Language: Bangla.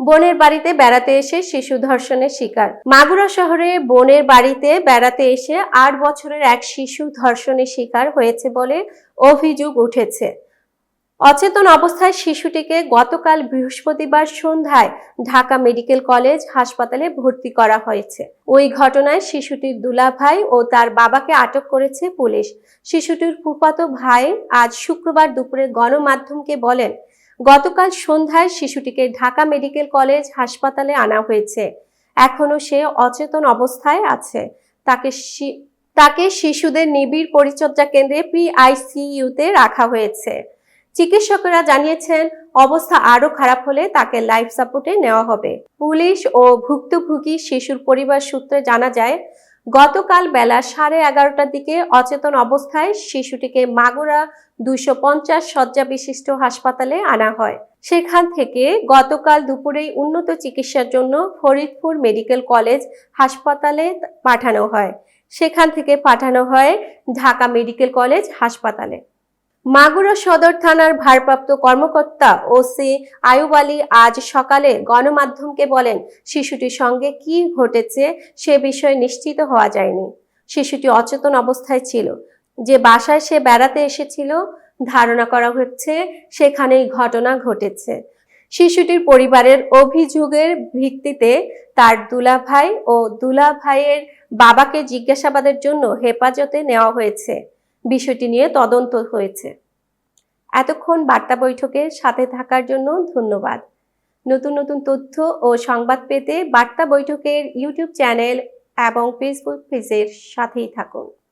বোনের বাড়িতে বেড়াতে এসে শিশু ধর্ষণের শিকার। মাগুরা শহরে বোনের বাড়িতে বেড়াতে এসে আট বছরের এক শিশু ধর্ষণের শিকার হয়েছে বলে অভিযোগ উঠেছে। অচেতন অবস্থায় শিশুটিকে গতকাল বৃহস্পতিবার সন্ধ্যায় ঢাকা মেডিকেল কলেজ হাসপাতালে ভর্তি করা হয়েছে। ওই ঘটনায় শিশুটির দুলাভাই ও তার বাবাকে আটক করেছে পুলিশ। শিশুটির ফুফাতো ভাই আজ শুক্রবার দুপুরে গণমাধ্যমকে বলেন গতকাল সন্ধ্যায় শিশুটিকে ঢাকা মেডিকেল কলেজ হাসপাতালে আনা হয়েছে। এখনও সে অচেতন অবস্থায় আছে। তাকে তাকে শিশুদের নিবিড় পরিচর্যা কেন্দ্রে পিআইসিইউতে রাখা হয়েছে। চিকিৎসকেরা জানিয়েছেন, অবস্থা আরও খারাপ হলে তাকে লাইফ সাপোর্টে নেওয়া হবে। পুলিশ ও ভুক্তভোগী শিশুর পরিবার সূত্রে জানা যায় গতকাল বেলা সাড়ে এগারোটার দিকে অচেতন অবস্থায় শিশুটিকে মাগুরা দুইশো পঞ্চাশ শয্যা বিশিষ্ট হাসপাতালে আনা হয়। সেখান থেকে গতকাল দুপুরেই উন্নত চিকিৎসার জন্য ফরিদপুর মেডিকেল কলেজ হাসপাতালে পাঠানো হয়। সেখান থেকে পাঠানো হয় ঢাকা মেডিকেল কলেজ হাসপাতালে। মাগুরা সদর থানার ভারপ্রাপ্ত কর্মকর্তা ওসি আয়ুব আলী আজ সকালে গণমাধ্যমকে বলেন, শিশুটির সঙ্গে কি ঘটেছে সে বিষয়ে নিশ্চিত হওয়া যায়নি। শিশুটি অচেতন অবস্থায় ছিল। যে বাসায় সে বেড়াতে এসেছিল, ধারণা করা হচ্ছে সেখানেই ঘটনা ঘটেছে। শিশুটির পরিবারের অভিযোগের ভিত্তিতে তার দুলাভাই ও দুলাভাইয়ের বাবাকে জিজ্ঞাসাবাদের জন্য হেফাজতে নেওয়া হয়েছে। বিষয়টি নিয়ে তদন্ত হয়েছে। এতক্ষণ বার্তা বৈঠকে সাথে থাকার জন্য ধন্যবাদ। নতুন নতুন তথ্য ও সংবাদ পেতে বার্তা বৈঠকের ইউটিউব চ্যানেল এবং ফেসবুক পেজের সাথেই থাকুন।